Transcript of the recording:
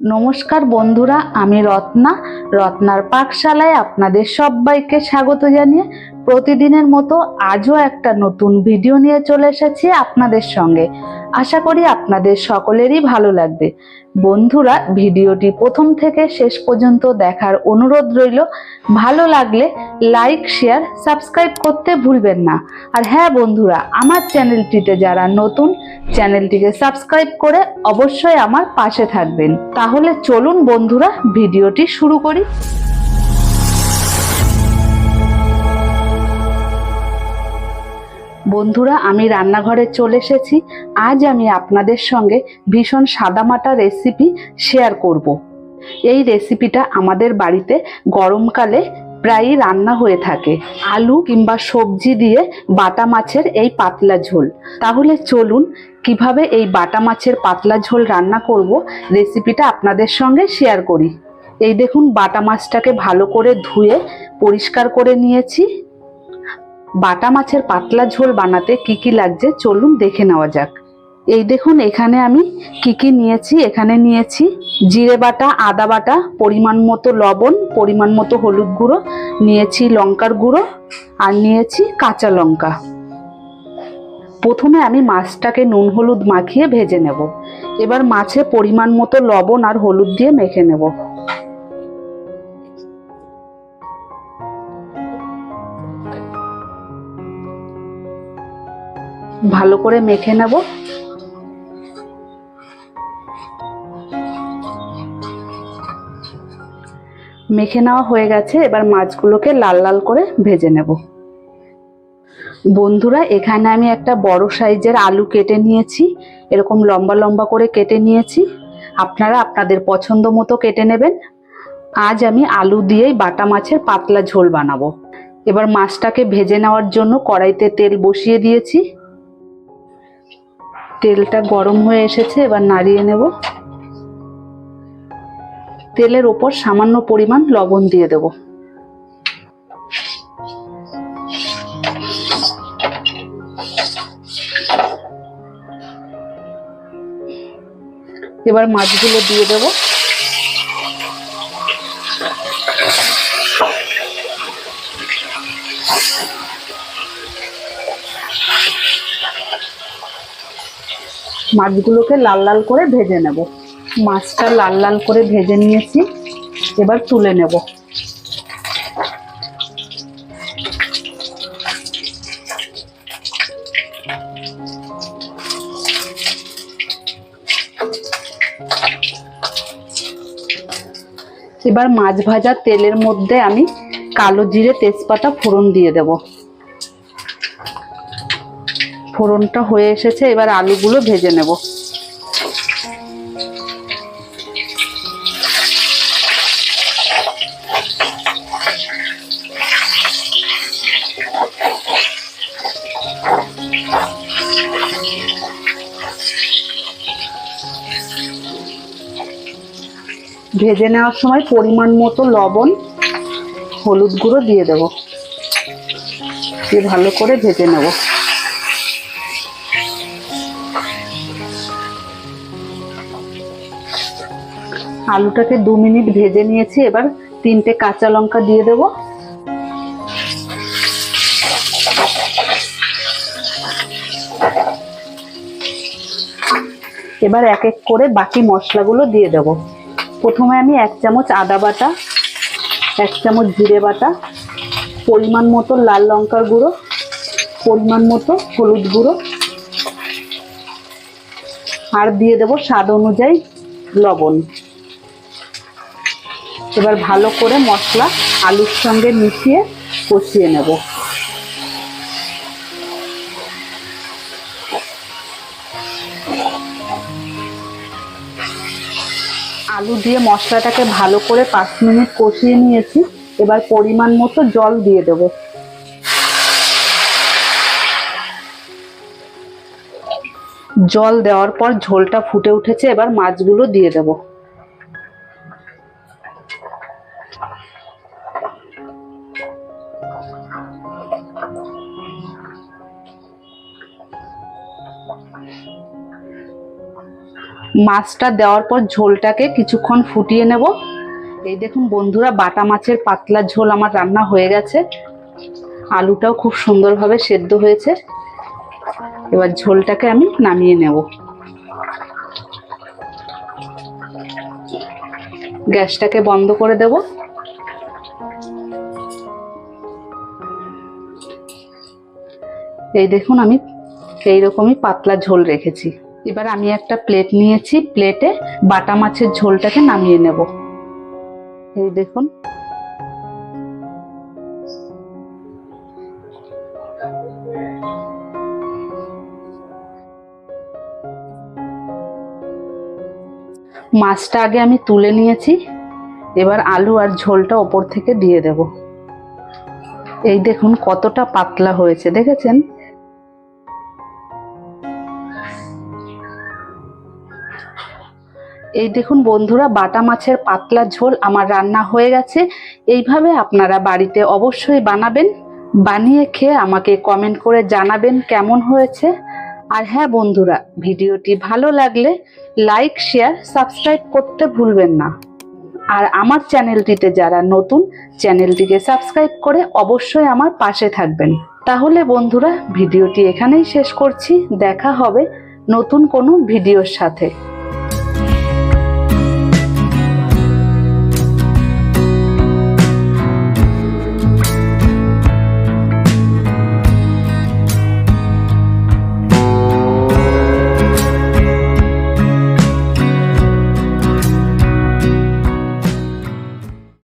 নমস্কার বন্ধুরা, আমি রত্না। রত্নার পাকশালায় আপনাদের সবাইকে স্বাগত জানিয়ে প্রতিদিনের মতো আজও একটা নতুন ভিডিও নিয়ে চলে এসেছি আপনাদের সঙ্গে। আশা করি আপনাদের সকলেরই ভালো লাগবে। বন্ধুরা, ভিডিওটি প্রথম থেকে শেষ পর্যন্ত দেখার অনুরোধ রইল। ভালো লাগলে লাইক, শেয়ার, সাবস্ক্রাইব করতে ভুলবেন না। আর হ্যাঁ বন্ধুরা, আমার চ্যানেলটিতে যারা নতুন, চ্যানেলটিকে সাবস্ক্রাইব করে অবশ্যই আমার পাশে থাকবেন। তাহলে চলুন বন্ধুরা, ভিডিওটি শুরু করি। বন্ধুরা, আমি রান্নাঘরে চলে এসেছি। আজ আমি আপনাদের সঙ্গে ভীষণ সাদামাটা রেসিপি শেয়ার করব। এই রেসিপিটা আমাদের বাড়িতে গরমকালে প্রায়ই রান্না হয়ে থাকে। আলু কিংবা সবজি দিয়ে বাটা মাছের এই পাতলা ঝোল। তাহলে চলুন, কীভাবে এই বাটা মাছের পাতলা ঝোল রান্না করব রেসিপিটা আপনাদের সঙ্গে শেয়ার করি। এই দেখুন, বাটা মাছটাকে ভালো করে ধুয়ে পরিষ্কার করে নিয়েছি। বাটা মাছের পাতলা ঝোল বানাতে কি কি লাগছে চলুন দেখে নেওয়া যাক। এই দেখুন, এখানে আমি কি কি নিয়েছি, এখানে নিয়েছি জিরে বাটা, আদা বাটা, পরিমাণ মতো লবণ, পরিমাণ মতো হলুদ গুঁড়ো, নিয়েছি লঙ্কার গুঁড়ো আর নিয়েছি কাঁচা লঙ্কা। প্রথমে আমি মাছটাকে নুন হলুদ মাখিয়ে ভেজে নেব। এবার মাছে পরিমাণ মতো লবণ আর হলুদ দিয়ে মেখে নেব। ভালো করে মেখে নেব। মেখে নেওয়া হয়ে গেছে, এবার মাছগুলোকে লাল লাল করে ভেজে নেব। বন্ধুরা, এখানে আমি একটা বড় সাইজের আলু কেটে নিয়েছি, এরকম লম্বা লম্বা করে কেটে নিয়েছি। আপনারা আপনাদের পছন্দ মতো কেটে নেবেন। আজ আমি আলু দিয়েই বাটা মাছের পাতলা ঝোল বানাবো। এবার মাছটাকে ভেজে নেওয়ার জন্য কড়াইতে তেল বসিয়ে দিয়েছি। তেলটা গরম হয়ে এসেছে, এবার নাড়িয়ে নেব। তেলের ওপর সামান্য পরিমাণ লবণ দিয়ে দেব। এবার মাছগুলো দিয়ে দেব। মাছগুলোকে লাল লাল করে ভেজে নেব। মাছটা লাল লাল করে ভেজে নিয়েছি, এবার তুলে নেব। এবার মাছ ভাজা তেলের মধ্যে আমি কালো জিরে তেজপাতা ফোড়ন দিয়ে দেব। ফোড়নটা হয়ে এসেছে, এবার আলুগুলো ভেজে নেব। ভেজে নেওয়ার সময় পরিমাণ মতো লবণ, হলুদ গুঁড়ো দিয়ে দেব। দিয়ে ভালো করে ভেজে নেব। আলুটাকে দু মিনিট ভেজে নিয়েছি, এবার তিনটে কাঁচা লঙ্কা দিয়ে দেব। এবার এক এক করে বাকি মশলাগুলো দিয়ে দেব। প্রথমে আমি এক চামচ আদা বাটা, এক চামচ জিরে বাটা, পরিমাণ মতো লাল লঙ্কার গুঁড়ো, পরিমাণ মতো হলুদ গুঁড়ো, আর দিয়ে দেব স্বাদ অনুযায়ী লবণ। এবার ভালো করে মশলা আলুর সঙ্গে মিশিয়ে কষিয়ে নেব। আলু দিয়ে মশলাটাকে ভালো করে পাঁচ মিনিট কষিয়ে নিয়েছি। এবার পরিমাণ মতো জল দিয়ে দেব। জল দেওয়ার পর ঝোলটা ফুটে উঠেছে, এবার মাছগুলো দিয়ে দেব। মাছটা দেওয়ার পর ঝোলটাকে কিছুক্ষণ ফুটিয়ে নেব। এই দেখুন বন্ধুরা, বাটা মাছের পাতলা ঝোল আমার রান্না হয়ে গেছে। আলুটাও খুব সুন্দরভাবে সেদ্ধ হয়েছে। এবার ঝোলটাকে আমি নামিয়ে নেব। গ্যাসটাকে বন্ধ করে দেব। এই দেখুন আমি এইরকমই পাতলা ঝোল রেখেছি। এবার আমি একটা প্লেট নিয়েছি প্লেটে বাটা মাছের ঝোলটাকে নামিয়ে নেব। এই দেখুন। মাছটা আগে আমি তুলে নিয়েছি, এবার আলু আর ঝোলটা ওপর থেকে দিয়ে দেব। এই দেখুন কতটা পাতলা হয়েছে, দেখেছেন? এই দেখুন বন্ধুরা, বাটা মাছের পাতলা ঝোল আমার রান্না হয়ে গেছে। এইভাবে আপনারা বাড়িতে অবশ্যই বানাবেন, বানিয়ে খেয়ে আমাকে কমেন্ট করে জানাবেন কেমন হয়েছে। আর হ্যাঁ বন্ধুরা, ভিডিওটি ভালো লাগলে লাইক শেয়ার সাবস্ক্রাইব করতে ভুলবেন না। আর আমার চ্যানেলটিতে যারা নতুন, চ্যানেলটিকে সাবস্ক্রাইব করে অবশ্যই আমার পাশে থাকবেন। তাহলে বন্ধুরা, ভিডিওটি এখানেই শেষ করছি। দেখা হবে নতুন কোনো ভিডিওর সাথে।